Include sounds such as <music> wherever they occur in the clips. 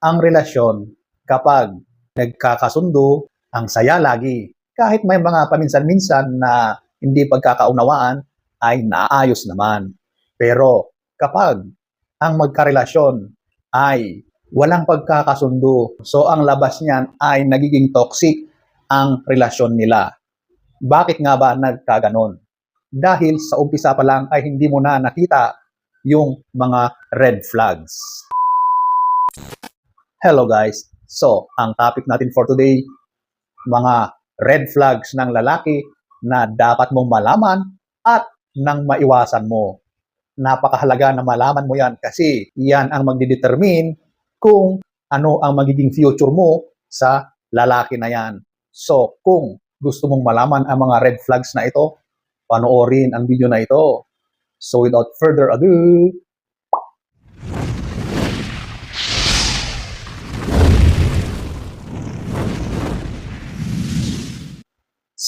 ang relasyon kapag nagkakasundo, ang saya lagi. Kahit may mga paminsan-minsan na hindi pagkakaunawaan, ay naayos naman. Pero kapag ang magkarelasyon ay walang pagkakasundo, so ang labas niyan ay nagiging toxic ang relasyon nila. Bakit nga ba nagkaganon? Dahil sa umpisa pa lang ay hindi mo na nakita yung mga red flags. Hello guys. So, ang topic natin for today, mga red flags ng lalaki na dapat mong malaman at nang maiwasan mo. Napakahalaga na malaman mo yan kasi yan ang magdidetermine kung ano ang magiging future mo sa lalaki na yan. So, kung gusto mong malaman ang mga red flags na ito, panoorin ang video na ito. So, without further ado,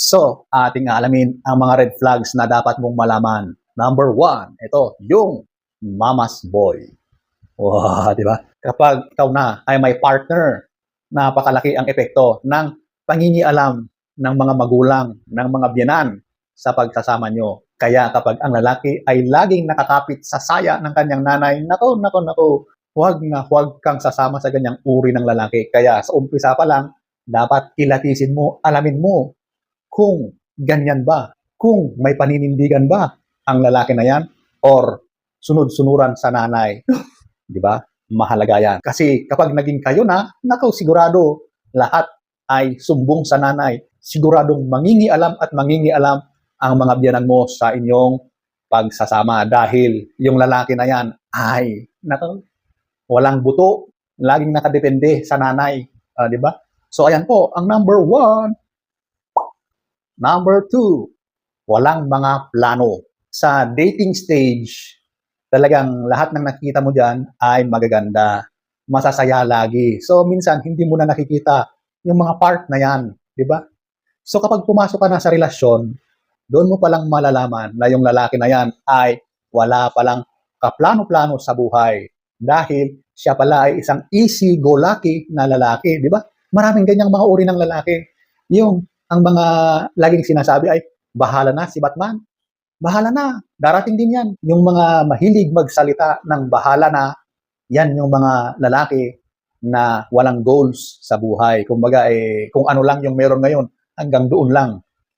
So, ating alamin ang mga red flags na dapat mong malaman. Number one, ito, yung mama's boy. Wow, di ba? Kapag ikaw na ay may partner, napakalaki ang epekto ng pangingialam ng mga magulang, ng mga biyanan sa pagsasama nyo. Kaya kapag ang lalaki ay laging nakakapit sa saya ng kanyang nanay, nako, nako, nako, huwag na huwag kang sasama sa ganyang uri ng lalaki. Kaya sa umpisa pa lang, dapat kilatisin mo, alamin mo kung ganyan ba, kung may paninindigan ba ang lalaki na yan or sunod-sunuran sa nanay. <laughs> Di ba? Mahalaga yan. Kasi kapag naging kayo na, nakaw sigurado lahat ay sumbong sa nanay. Siguradong mangingialam at mangingialam ang mga biyanan mo sa inyong pagsasama dahil yung lalaki na yan ay nakaw, walang buto, laging nakadepende sa nanay. Ah, di ba? So ayan po, ang number one, Number two, walang mga plano. Sa dating stage, talagang lahat ng nakikita mo dyan ay magaganda. Masasaya lagi. So, minsan, hindi mo na nakikita yung mga part na yan. Di ba? So, kapag pumasok ka na sa relasyon, doon mo palang malalaman na yung lalaki na yan ay wala palang kaplano-plano sa buhay. Dahil siya pala ay isang easy-go-lucky na lalaki. Di ba? Maraming ganyang mga uri ng lalaki. Yung ang mga laging sinasabi ay, bahala na si Batman. Bahala na. Darating din yan. Yung mga mahilig magsalita ng bahala na, yan yung mga lalaki na walang goals sa buhay. Kumbaga, eh, kung ano lang yung meron ngayon, hanggang doon lang.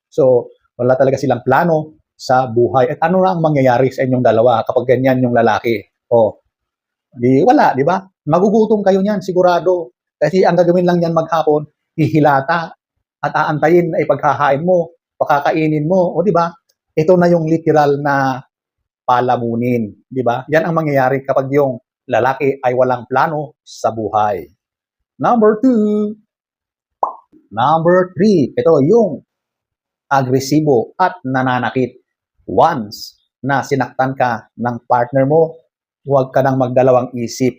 So, wala talaga silang plano sa buhay. At ano na ang mangyayari sa inyong dalawa kapag ganyan yung lalaki? O, di wala, di ba? Magugutom kayo niyan, sigurado. Kasi ang gagawin lang niyan maghapon, hihilata at aantayin ay paghahain mo, pakakainin mo, o di ba? Ito na yung literal na palamunin, di ba? Yan ang mangyayari kapag yung lalaki ay walang plano sa buhay. Number two, number three, ito yung agresibo at nananakit. Once na sinaktan ka ng partner mo, huwag ka nang magdalawang isip.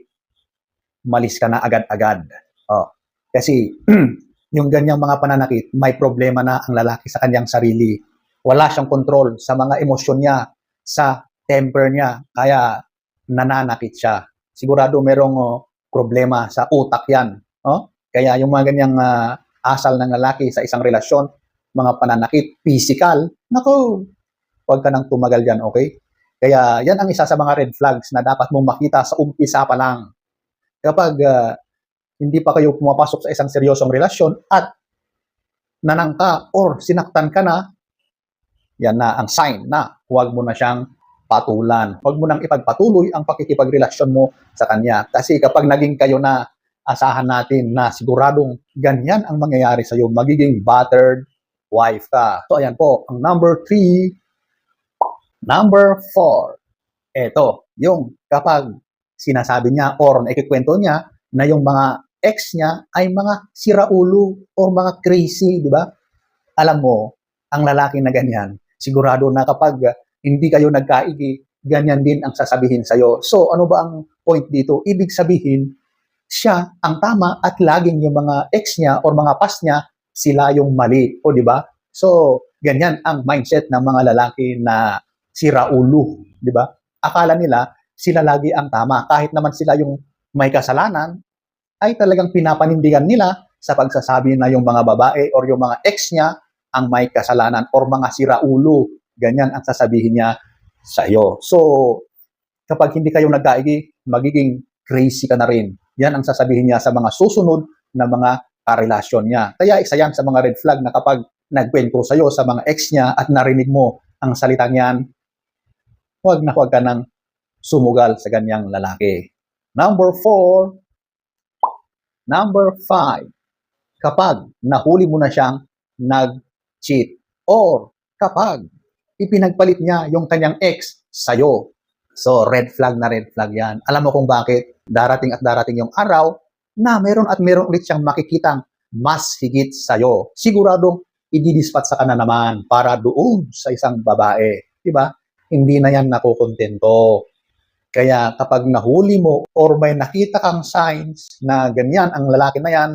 Malis ka na agad-agad. Oh. Kasi <clears throat> yung ganyang mga pananakit, may problema na ang lalaki sa kanyang sarili. Wala siyang control sa mga emosyon niya, sa temper niya, kaya nananakit siya. Sigurado merong oh, problema sa utak yan. Oh? Kaya yung mga ganyang ah, asal ng lalaki sa isang relasyon, mga pananakit, physical, nako, huwag ka nang tumagal dyan, okay? Kaya yan ang isa sa mga red flags na dapat mong makita sa umpisa pa lang. Kapag ah, hindi pa kayo pumapasok sa isang seryosong relasyon at nanangka or sinaktan ka na, yan na ang sign na huwag mo na siyang patulan. Huwag mo nang ipagpatuloy ang pakikipagrelasyon mo sa kanya. Kasi kapag naging kayo na, asahan natin na siguradong ganyan ang mangyayari sa iyo, magiging battered wife ka. So ayan po, ang number three, number four, eto, yung kapag sinasabi niya or naikikwento niya na yung mga ex niya ay mga siraulo or mga crazy, di ba? Alam mo, ang lalaki na ganyan, sigurado na kapag uh, hindi kayo nagkaigi, ganyan din ang sasabihin sa'yo. So, ano ba ang point dito? Ibig sabihin, siya ang tama at laging yung mga ex niya or mga past niya, sila yung mali. O, di ba? So, ganyan ang mindset ng mga lalaki na siraulo, di ba? Akala nila, sila lagi ang tama. Kahit naman sila yung may kasalanan, ay talagang pinapanindigan nila sa pagsasabi na yung mga babae or yung mga ex niya ang may kasalanan or mga siraulo. Ganyan ang sasabihin niya sa iyo. So, kapag hindi kayo nagkaigi, magiging crazy ka na rin. Yan ang sasabihin niya sa mga susunod na mga karelasyon niya. Kaya isa yan sa mga red flag na kapag nagkwento sa iyo sa mga ex niya at narinig mo ang salitang yan, huwag na huwag ka nang sumugal sa ganyang lalaki. Number four, number five, kapag nahuli mo na siyang nag-cheat or kapag ipinagpalit niya yung kanyang ex sa'yo. So, red flag na red flag yan. Alam mo kung bakit? Darating at darating yung araw na meron at meron ulit siyang makikitang mas higit sa'yo. Siguradong i-dispatch sa ka na naman para doon sa isang babae. Diba? Hindi na yan nakukontento. Kaya kapag nahuli mo or may nakita kang signs na ganyan ang lalaki na yan,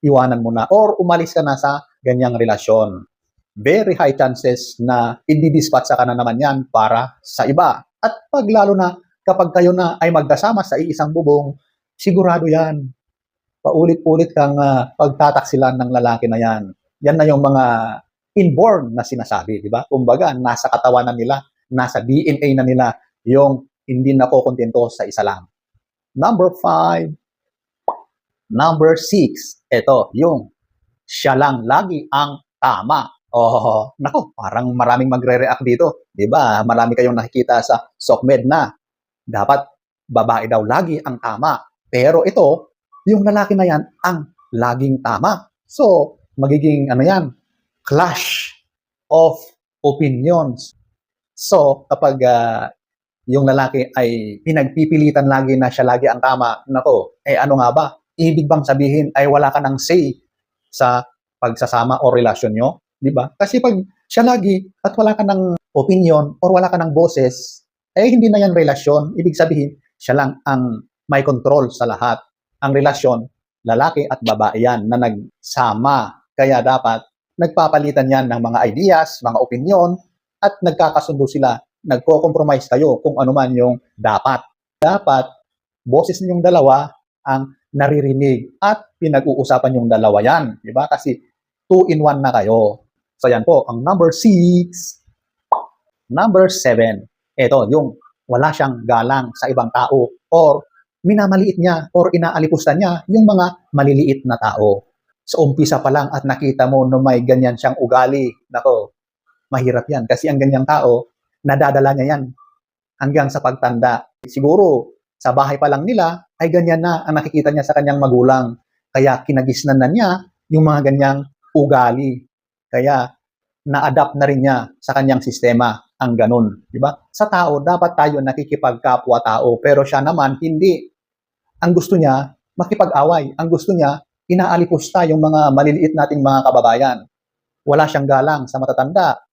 iwanan mo na or umalis ka na sa ganyang relasyon. Very high chances na i-dispatch ka na naman yan para sa iba. At pag lalo na kapag kayo na ay magkasama sa iisang bubong, sigurado yan. Paulit-ulit kang uh, pagtataksilan ng lalaki na yan. Yan na yung mga inborn na sinasabi, di ba? Kumbaga, nasa katawanan nila, nasa DNA na nila yung hindi nakokontento sa isa lang. Number five, number six, ito, yung siya lang lagi ang tama. Oh, nako, parang maraming magre-react dito. 'Di ba? Marami kayong nakikita sa SOCMED na dapat babae daw lagi ang tama. Pero ito, yung lalaki na yan ang laging tama. So, magiging ano yan, clash of opinions. So, kapag uh, yung lalaki ay pinagpipilitan lagi na siya lagi ang tama, nako, eh ano nga ba? Ibig bang sabihin ay wala ka ng say sa pagsasama o relasyon nyo? Di ba? Kasi pag siya lagi at wala ka ng opinion or wala ka ng boses, eh hindi na yan relasyon. Ibig sabihin, siya lang ang may control sa lahat. Ang relasyon, lalaki at babae yan na nagsama. Kaya dapat nagpapalitan yan ng mga ideas, mga opinion, at nagkakasundo sila. Nagko-compromise kayo kung ano man yung dapat. Dapat, boses ninyong dalawa ang naririnig at pinag-uusapan yung dalawa yan. Di ba? Kasi two in one na kayo. So yan po, ang number six. Number seven, ito, yung wala siyang galang sa ibang tao or minamaliit niya or inaalipusta niya yung mga maliliit na tao. Sa umpisa pa lang at nakita mo na may ganyan siyang ugali, nako, mahirap yan. Kasi ang ganyang tao, nadadala niya yan hanggang sa pagtanda. Siguro, sa bahay pa lang nila, ay ganyan na ang nakikita niya sa kanyang magulang. Kaya kinagisnan na niya yung mga ganyang ugali. Kaya na-adapt na rin niya sa kanyang sistema ang ganun, di ba? Sa tao dapat tayo nakikipagkapwa tao, pero siya naman hindi. Ang gusto niya makipag-away. Ang gusto niya inaalipusta yung mga maliliit nating mga kababayan. Wala siyang galang sa matatanda.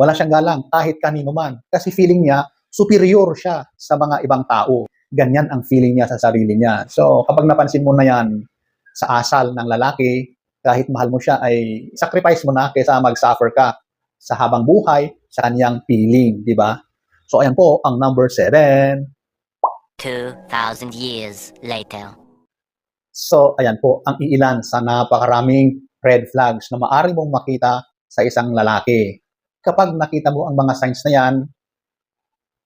Wala siyang galang kahit kanino man. Kasi feeling niya superior siya sa mga ibang tao. Ganyan ang feeling niya sa sarili niya. So, kapag napansin mo na yan sa asal ng lalaki, kahit mahal mo siya, ay sacrifice mo na kaysa mag-suffer ka sa habang buhay sa kanyang feeling, di ba? So, ayan po ang number 7. 2,000 years later. So, ayan po ang iilan sa napakaraming red flags na maaari mong makita sa isang lalaki. Kapag nakita mo ang mga signs na yan,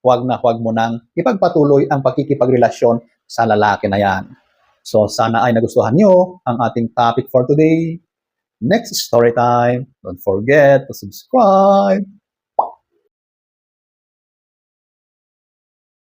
huwag na huwag mo nang ipagpatuloy ang pagkikipagrelasyon sa lalaki na yan. So, sana ay nagustuhan nyo ang ating topic for today. Next story time. Don't forget to subscribe.